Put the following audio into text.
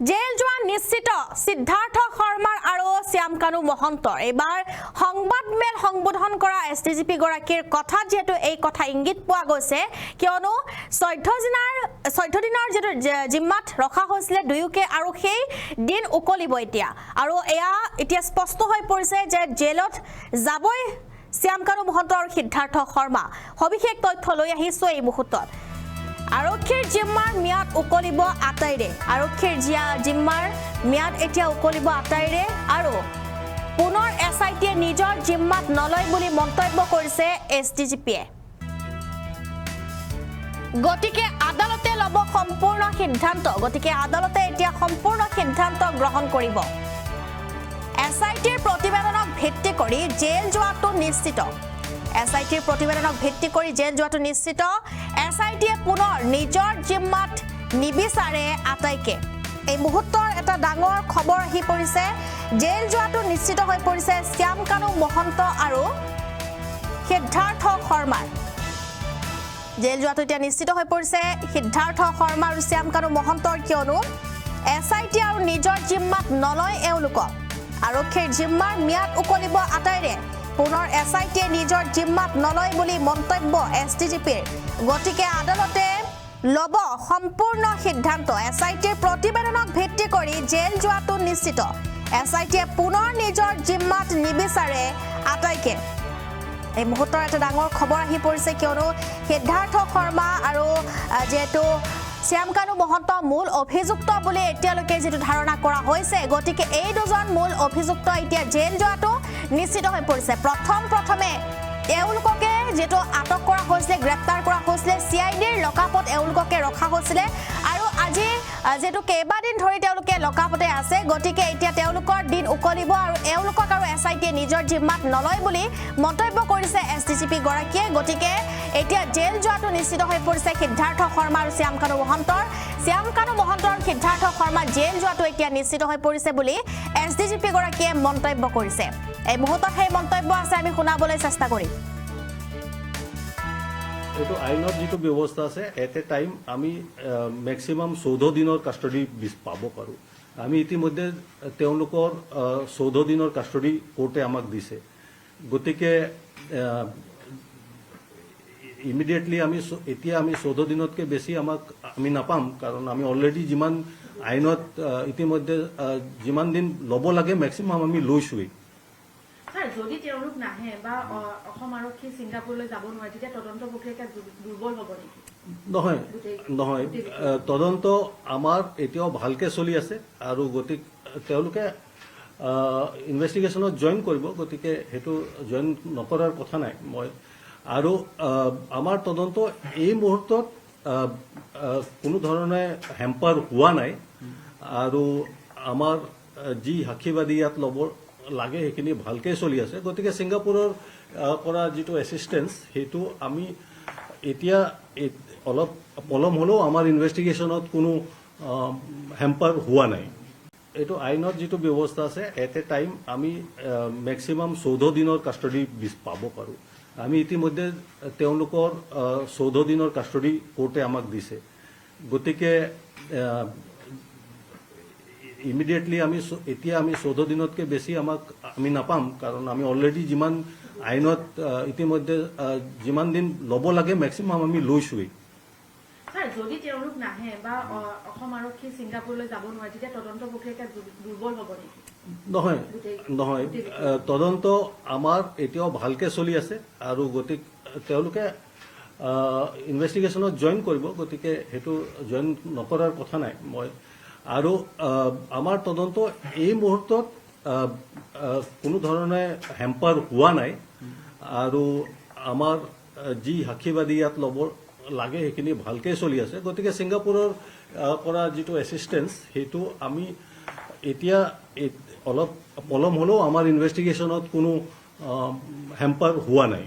Jail যোৱা নিশ্চিত। সিদ্ধাৰ্থ শৰ্মাৰ আৰু শ্যাম কানু মহন্তৰ। এইবাৰ সংবাদমেল সম্বোধন কৰা এছ ডি জি পি গৰাকীৰ কথাত যিহেতু এই কথা ইংগিত পোৱা গৈছে কিয়নো চৈধ্য দিনৰ চৈধ্য দিনৰ যিটো জিম্মাত ৰখা হৈছিলে দুয়োকে আৰু সেই দিন উকলিব এতিয়া। আৰু এয়া এতিয়া স্পষ্ট হৈ পৰিছে যে জেলত যাবই শ্যাম কানু মহন্ত আৰু সিদ্ধাৰ্থ শৰ্মা। সবিশেষ তথ্য লৈ আহিছোঁ এই মুহূৰ্তত। আৰক্ষীৰ জিম্মাৰ ম্যাদ উকলিব আটাইৰে। আৰক্ষীৰ জিয়া জিম্মাৰ ম্যাদ এতিয়া উকলিব আটাইৰে আৰু পুনৰ এছ আই টিয়ে নিজৰ জিম্মাত নলয় বুলি মন্তব্য কৰিছে এছ ডি জি পিয়ে। গতিকে আদালতে ল'ব সম্পূৰ্ণ সিদ্ধান্ত। গতিকে আদালতে এতিয়া সম্পূৰ্ণ সিদ্ধান্ত গ্ৰহণ কৰিব। এছ আই টিৰ প্ৰতিবেদনক ভিত্তি কৰি জেল যোৱাটো নিশ্চিত। এছ আই টিৰ প্ৰতিবেদনক ভিত্তি কৰি জেল যোৱাটো নিশ্চিত। এছ আই টিয়ে পুনৰ নিজৰ জিম্মাত নিবিচাৰে আটাইকে। এই মুহূৰ্তৰ এটা ডাঙৰ খবৰ আহি পৰিছে। জেল যোৱাটো নিশ্চিত হৈ পৰিছে শ্যাম কানু মহন্ত আৰু সিদ্ধাৰ্থ শৰ্মাৰ। জেল যোৱাটো এতিয়া নিশ্চিত হৈ পৰিছে। সিদ্ধাৰ্থ শৰ্মা আৰু শ্যাম কানু মহন্তৰ কিয়নো এছ আই টি আৰু নিজৰ জিম্মাত নলয় এওঁলোকক। আৰক্ষীৰ জিম্মাৰ ম্যাদ উকলিব আটাইৰে পুনৰ এছ আই টিয়ে নিজৰ জিম্মাত নলয় বুলি মন্তব্য এছ ডি জি পিৰ। গতিকে আদালতে ল'ব সম্পূৰ্ণ সিদ্ধান্ত। এছ আই টিৰ প্ৰতিবেদনক ভিত্তি কৰি জেল যোৱাটো নিশ্চিত। এছ আই টিয়ে পুনৰ নিজৰ জিম্মাত নিবিচাৰে আটাইকে। এই মুহূৰ্তৰ এটা ডাঙৰ খবৰ আহি পৰিছে কিয়নো সিদ্ধাৰ্থ শৰ্মা আৰু যিহেতু শ্যাম কানু মহন্ত মূল অভিযুক্ত বুলি এতিয়ালৈকে যিটো ধাৰণা কৰা হৈছে, গতিকে এই দুজন মূল অভিযুক্ত এতিয়া জেল যোৱাটো নিশ্চিত হৈ পৰিছে। প্ৰথম প্ৰথমে এওঁলোককে যিটো আটক কৰা হৈছিলে, গ্ৰেপ্তাৰ কৰা হৈছিলে, চি আই ডিৰ লকআপত এওঁলোককে ৰখা হৈছিলে। আৰু আজি যিহেতু কেইবাদিন ধৰি তেওঁলোকে লকআপতে আছে, গতিকে এতিয়া তেওঁলোকৰ দিন উকলিব আৰু এওঁলোকক আৰু এছ আই টিয়ে নিজৰ জিম্মাত নলয় বুলি মন্তব্য কৰিছে এছ ডি জি পি গৰাকীয়ে। গতিকে এতিয়া জেল যোৱাটো নিশ্চিত হৈ পৰিছে সিদ্ধাৰ্থ শৰ্মা আৰু শ্যাম কানু মহন্তৰ। শ্যাম কানু মহন্ত সিদ্ধাৰ্থ শৰ্মা জেল যোৱাটো এতিয়া নিশ্চিত হৈ পৰিছে বুলি এছ ডি জি পি গৰাকীয়ে মন্তব্য কৰিছে। এই মুহূৰ্তত সেই মন্তব্য আছে, আমি শুনাবলৈ চেষ্টা কৰিম। এইটো আইনত যিটো ব্যৱস্থা আছে এট এ টাইম আমি মেক্সিমাম চৈধ্য দিনৰ কাষ্টডি পাব পাৰোঁ। আমি ইতিমধ্যে তেওঁলোকৰ চৈধ্য দিনৰ কাষ্টডি কোৰ্টে আমাক দিছে। গতিকে ইমিডিয়েটলি আমি এতিয়া আমি চৈধ্য দিনতকৈ বেছি আমাক, আমি নাপাম, কাৰণ আমি অলৰেডি যিমান আইনত ইতিমধ্যে যিমান দিন ল'ব লাগে মেক্সিমাম আমি লৈছোৱেই। ছাৰ যদি তেওঁলোক নাহে বা অসম আৰক্ষী ছিংগাপুৰলৈ যাব নোৱাৰে তেতিয়া তদন্ত প্ৰক্ৰিয়া দুৰ্বল হ'ব নেকি? নহয় নহয় তদন্ত আমাৰ এতিয়াও ভালকে চলি আছে আৰু গতিক তেওঁলোকে ইনভেষ্টিগেশ্যনত জইন কৰিব গতিকে সেইটো জইন নকৰাৰ কথা নাই। মই আৰু আমাৰ তদন্ত এই মুহূৰ্তত কোনো ধৰণে হেম্পাৰ হোৱা নাই। আৰু আমাৰ যি সাক্ষীবাদী ইয়াত ল'ব লাগে, সেইখিনি ভালকে চলি আছে। গতিকে ছিংগাপুৰৰ পৰা যিটো এছিষ্টেঞ্চ সেইটো আমি এতিয়া অলপ পলম হ'লেও আমাৰ ইনভেষ্টিগেশ্যনত কোনো হেম্পাৰ হোৱা নাই। এইটো আইনত যিটো ব্যৱস্থা আছে এট এ টাইম আমি মেক্সিমাম চৈধ্য দিনৰ কাষ্টডি পাব পাৰোঁ। আমি ইতিমধ্যে তেওঁলোকৰ চৈধ্য দিনৰ কাষ্টডি কোৰ্টে আমাক দিছে। গতিকে ইমিডিয়েটলি আমি এতিয়া আমি চৈধ্য দিনতকৈ বেছি আমাক আমি নাপাম কাৰণ আমি অলৰেডি যিমান আইনত ইতিমধ্যে যিমান দিন ল'ব লাগে মেক্সিমাম আমি লৈছোৱেই। যদি তেওঁলোক নাহে বা অসম আৰক্ষী ছিংগাপুৰলৈ যাব নোৱাৰে তেতিয়া তদন্ত প্ৰক্ৰিয়া দুৰ্বল হ'ব নেকি? নহয় নহয় তদন্ত আমাৰ এতিয়াও ভালকে চলি আছে আৰু গতিক তেওঁলোকে ইনভেষ্টিগেশ্যনত জইন কৰিব গতিকে সেইটো জইন নকৰাৰ কথা নাই। মই আৰু আমাৰ তদন্ত এই মুহূৰ্তত কোনো ধৰণে হেম্পাৰ হোৱা নাই। আৰু আমাৰ যি সাক্ষীবাদী ইয়াত ল'ব লাগে, সেইখিনি ভালকে চলি আছে। গতিকে ছিংগাপুৰৰ পৰা যিটো এছিষ্টেঞ্চ সেইটো আমি এতিয়া অলপ পলম হ'লেও আমাৰ ইনভেষ্টিগেশ্যনত কোনো হেম্পাৰ হোৱা নাই।